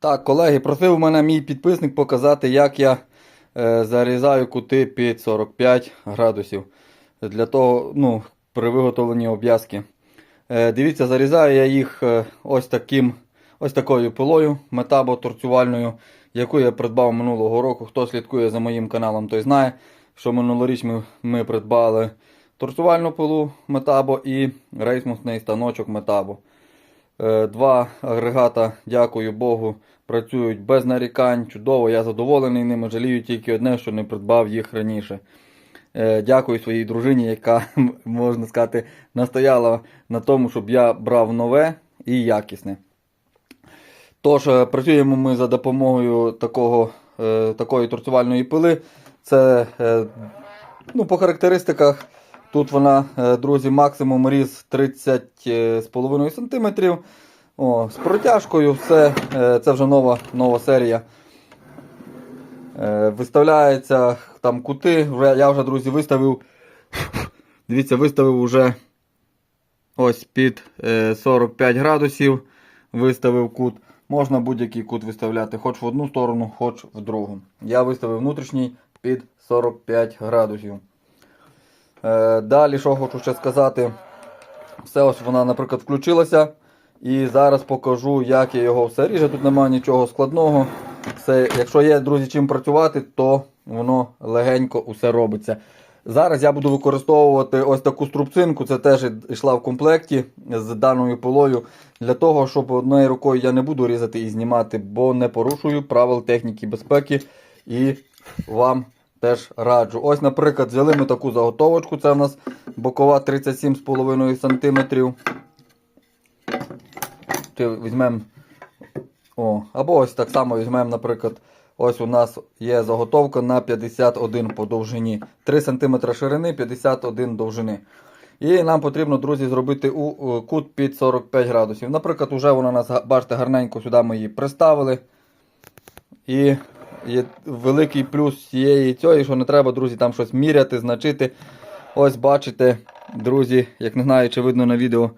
Так, колеги, просив мене мій підписник показати, як я е, зарізаю кути під 45 градусів. Для того, ну, при виготовленні обв'язки. Е, дивіться, зарізаю я їх е, ось таким, ось такою пилою метабо-торцювальною, яку я придбав минулого року. Хто слідкує за моїм каналом, той знає, що минулоріч ми, ми придбали торцювальну пилу метабо і рейсмусний станочок метабо. Е, Два агрегата, дякую Богу, працюють без нарікань, чудово, я задоволений ними. Жалію тільки одне, що не придбав їх раніше. Е, Дякую своїй дружині, яка, можна сказати, настояла на тому, щоб я брав нове і якісне. Тож, е, працюємо ми за допомогою такого, такої торцювальної пили. Це ну, по характеристиках. Тут вона, е, друзі, максимум різ 30,5 см. О, з протяжкою все, е, це вже нова, нова серія. Е, Виставляється там кути. Я вже, друзі, виставив. Дивіться, виставив уже ось під е, 45 градусів. Виставив кут. Можна будь-який кут виставляти, хоч в одну сторону, хоч в другу. Я виставив внутрішній під 45 градусів. Е, далі, що хочу ще сказати. Все ось вона, наприклад, включилася. І зараз покажу, як я його все ріже. Тут немає нічого складного. Все, якщо є, друзі, чим працювати, то воно легенько усе робиться. Зараз я буду використовувати ось таку струбцинку, це теж йшла в комплекті з даною пилою. Для того, щоб однією рукою я не буду різати і знімати, бо не порушую правил техніки безпеки. І вам теж раджу. Ось, наприклад, взяли ми таку заготовочку. Це у нас бокова 37,5 см. Чи візьмемо. О, або ось так само візьмемо, наприклад, ось у нас є заготовка на 51 по довжині. 3 см ширини, 51 довжини. І нам потрібно, друзі, зробити кут під 45 градусів. Наприклад, уже вона у нас, бачите, гарненько сюди ми її приставили. І є великий плюс цієї цієї, що не треба, друзі, там щось міряти, значити. Ось бачите, друзі, як не знаю, чи видно на відео,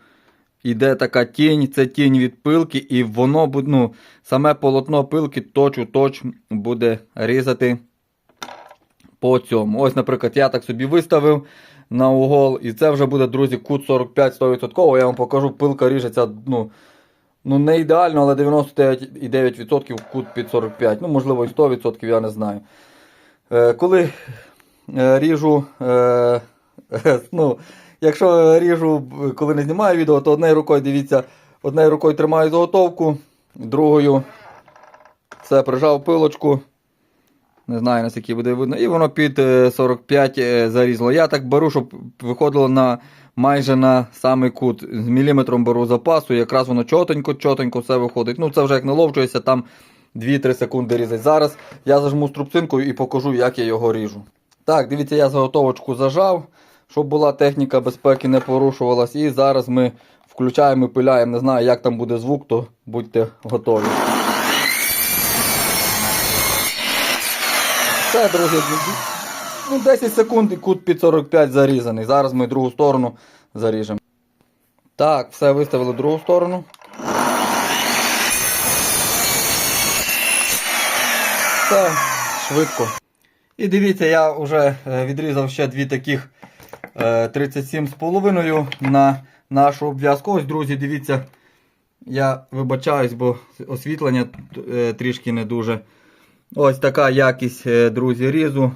іде така тінь, це тінь від пилки, і воно ну, саме полотно пилки точ у точ буде різати по цьому. Ось, наприклад, я так собі виставив на угол, і це вже буде, друзі, кут 45 100%. Я вам покажу, пилка ріжеться, ну, ну не ідеально, але 99,9% кут під 45. Ну, можливо, і 100%, я не знаю. Е, коли е, ріжу, е, ну, якщо ріжу, коли не знімаю відео, то однією рукою, дивіться, однією рукою тримаю заготовку, другою все прижав пилочку. Не знаю, наскільки буде видно. І воно під е, 45 е, зарізало. Я так беру, щоб виходило на майже на самий кут. З міліметром беру запасу, якраз воно чотенько-чотенько все виходить. Ну, це вже як наловчується, там 2-3 секунди різать. Зараз я зажму струбцинкою і покажу, як я його ріжу. Так, дивіться, я заготовочку зажав, щоб була техніка безпеки, не порушувалась. І зараз ми включаємо і пиляємо. Не знаю, як там буде звук, то будьте готові. Все, друзі, ну 10 секунд і кут під 45 зарізаний. Зараз ми другу сторону заріжемо. Так, все виставили другу сторону. Все, швидко. І дивіться, я вже е, відрізав ще дві таких е, 37,5 на нашу обв'язку. Ось, друзі, дивіться. Я вибачаюсь, бо освітлення е, трішки не дуже. Ось така якість, е, друзі, різу.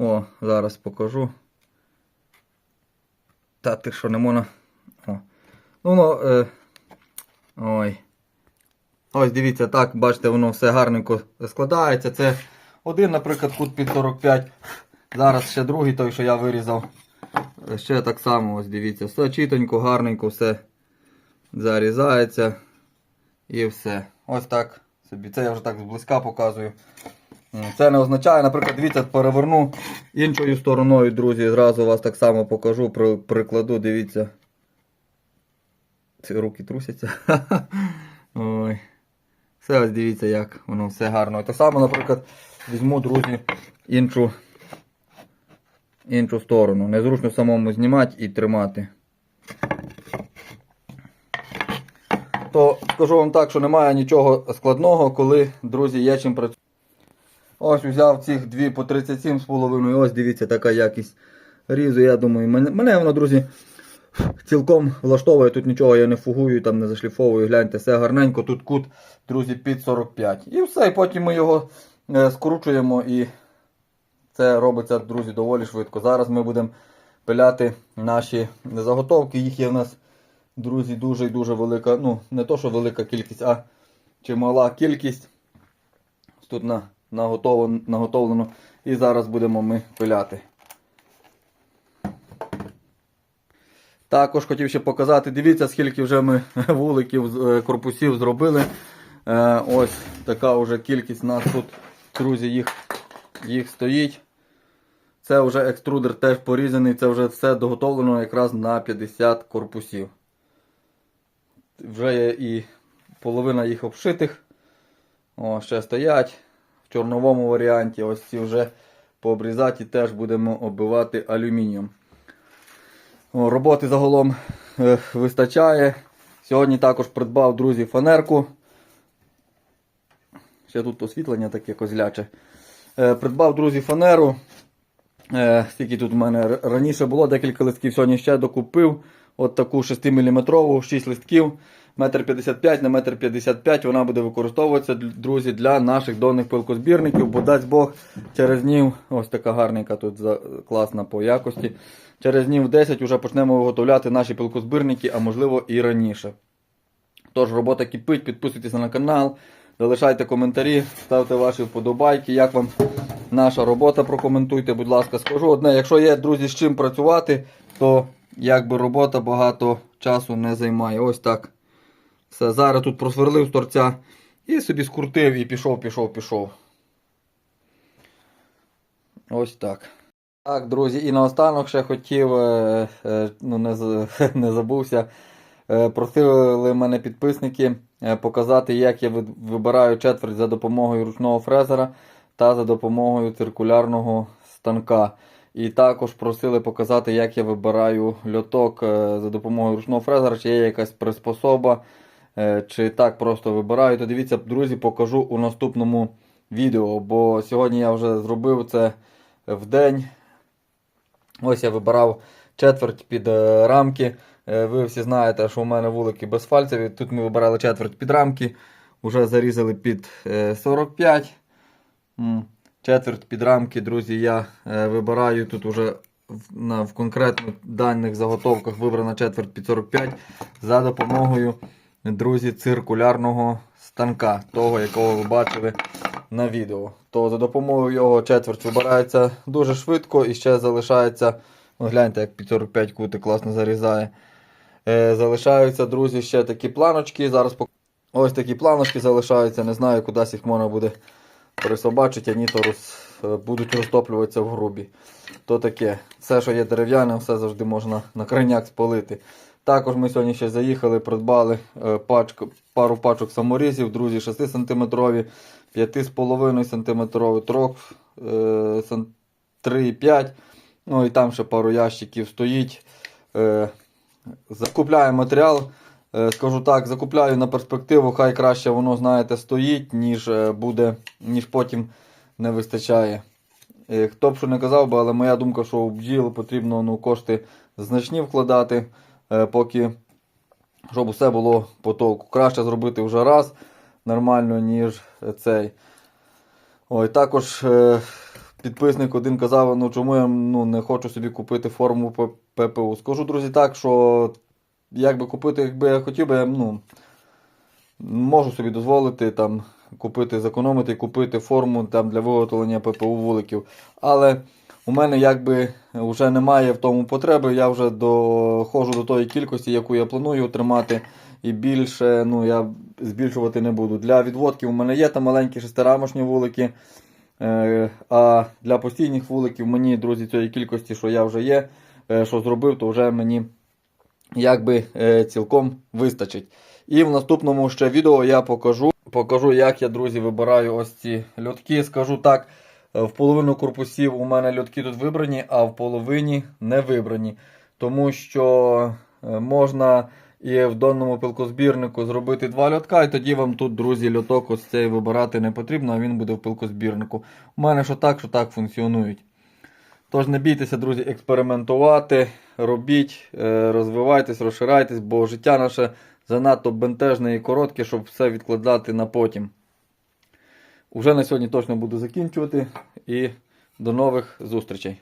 О, зараз покажу. Та ти що, не можна. О. Ну, воно. Е... Ой. Ось дивіться, так, бачите, воно все гарненько складається. Це один, наприклад, кут під 45. Зараз ще другий той, що я вирізав. Е, Ще так само, ось дивіться, все чітенько, гарненько, все зарізається. І все. Ось так собі. Це я вже так зблизька показую. Це не означає, наприклад, дивіться, переверну іншою стороною, друзі. Зразу вас так само покажу, прикладу, дивіться. Ці руки трусяться. Ой. Все ось дивіться, як воно все гарно. Так само, наприклад, візьму, друзі, іншу, іншу сторону. Незручно самому знімати і тримати. то скажу вам так, що немає нічого складного, коли, друзі, є чим працювати. Ось взяв цих дві по 37,5. Ось дивіться, така якість різу. Я думаю, мене, воно, друзі, цілком влаштовує. Тут нічого я не фугую, там не зашліфовую. Гляньте, все гарненько. Тут кут, друзі, під 45. І все, і потім ми його е, скручуємо і це робиться, друзі, доволі швидко. Зараз ми будемо пиляти наші заготовки. Їх є в нас, друзі, дуже і дуже велика. Ну, не то, що велика кількість, а чимала кількість. Тут на, наготовлено. І зараз будемо ми пиляти. Також хотів ще показати, дивіться, скільки вже ми вуликів, е, корпусів зробили. Е, ось така вже кількість у нас тут, друзі, їх, їх стоїть. Це вже екструдер теж порізаний, це вже все доготовлено якраз на 50 корпусів. Вже є і половина їх обшитих. О, ще стоять в чорновому варіанті. Ось ці вже пообрізаті теж будемо оббивати алюмінієм. Роботи загалом е, вистачає. Сьогодні також придбав, друзі, фанерку. Ще тут освітлення таке козляче. Е, придбав, друзі, фанеру. Е, скільки тут в мене раніше було, декілька листків, сьогодні ще докупив. От таку 6-мм, 6 листків, 1,55 на 1,55 вона буде використовуватися, друзі, для наших донних пилкозбірників, бо дасть Бог через днів, ось така гарненька тут класна по якості. Через днів 10 вже почнемо виготовляти наші пилкозбірники, а можливо і раніше. Тож робота кипить, підписуйтесь на канал, залишайте коментарі, ставте ваші вподобайки. Як вам наша робота, прокоментуйте, будь ласка. Скажу одне, якщо є, друзі, з чим працювати, то якби робота багато часу не займає. Ось так. Все, зараз тут просверлив з торця і собі скрутив і пішов, пішов, пішов. Ось так. Так, друзі, і наостанок ще хотів, е, е, ну не, не забувся. Е, Просили мене підписники показати, як я вибираю четверть за допомогою ручного фрезера та за допомогою циркулярного станка. І також просили показати, як я вибираю льоток за допомогою ручного фрезера, чи є якась приспособа, чи так просто вибираю. То дивіться, друзі, покажу у наступному відео, бо сьогодні я вже зробив це в день. Ось я вибирав четверть під е, рамки. Е, Ви всі знаєте, що у мене вулики безфальцеві. Тут ми вибирали четверть під рамки. Уже зарізали під е, 45. Четверть під рамки, друзі, я е, вибираю тут уже в, конкретно даних заготовках вибрана четверть під 45 за допомогою, друзі, циркулярного станка, того, якого ви бачили на відео. То за допомогою його четверть вибирається дуже швидко і ще залишається. Ну, гляньте, як під 45 кути класно зарізає. Е, залишаються, друзі, ще такі планочки. Зараз пок- Ось такі планочки залишаються. Не знаю, кудись їх можна буде присобачити, ані то роз... е, будуть розтоплюватися в грубі. То таке. Все, що є дерев'яне, все завжди можна на крайняк спалити. Також ми сьогодні ще заїхали, придбали е, пачку, пару пачок саморізів, друзі, 6 см, 5,5 см, 3, е, сан- 3,5 Ну і там ще пару ящиків стоїть. Е, закупляю матеріал. Е, скажу так, закупляю на перспективу, хай краще воно, знаєте, стоїть, ніж буде, ніж потім не вистачає. Хто б що не казав би, але моя думка, що у бджіл потрібно ну, кошти значні вкладати, поки щоб усе було по толку. Краще зробити вже раз нормально, ніж цей. Ой, також е, підписник один казав, ну чому я ну, не хочу собі купити форму ППУ. Скажу, друзі, так, що як би купити, якби я хотів би, ну, можу собі дозволити там купити, зекономити, купити форму там для виготовлення ППУ вуликів. Але у мене якби вже немає в тому потреби. Я вже доходжу до тої кількості, яку я планую тримати. І більше ну, я збільшувати не буду. Для відводки у мене є там маленькі шестирамочні вулики. Е, а для постійних вуликів мені, друзі, цієї кількості, що я вже є, е, що зробив, то вже мені якби е, цілком вистачить. І в наступному ще відео я покажу, покажу, як я, друзі, вибираю ось ці льотки. Скажу так, в половину корпусів у мене льотки тут вибрані, а в половині не вибрані. Тому що е, можна і в донному пилкозбірнику зробити два льотка, і тоді вам тут, друзі, льоток ось цей вибирати не потрібно, а він буде в пилкозбірнику. У мене що так, що так функціонують. Тож не бійтеся, друзі, експериментувати, робіть, е, розвивайтесь, розширайтесь, бо життя наше занадто бентежне і коротке, щоб все відкладати на потім. Уже на сьогодні точно буду закінчувати і до нових зустрічей.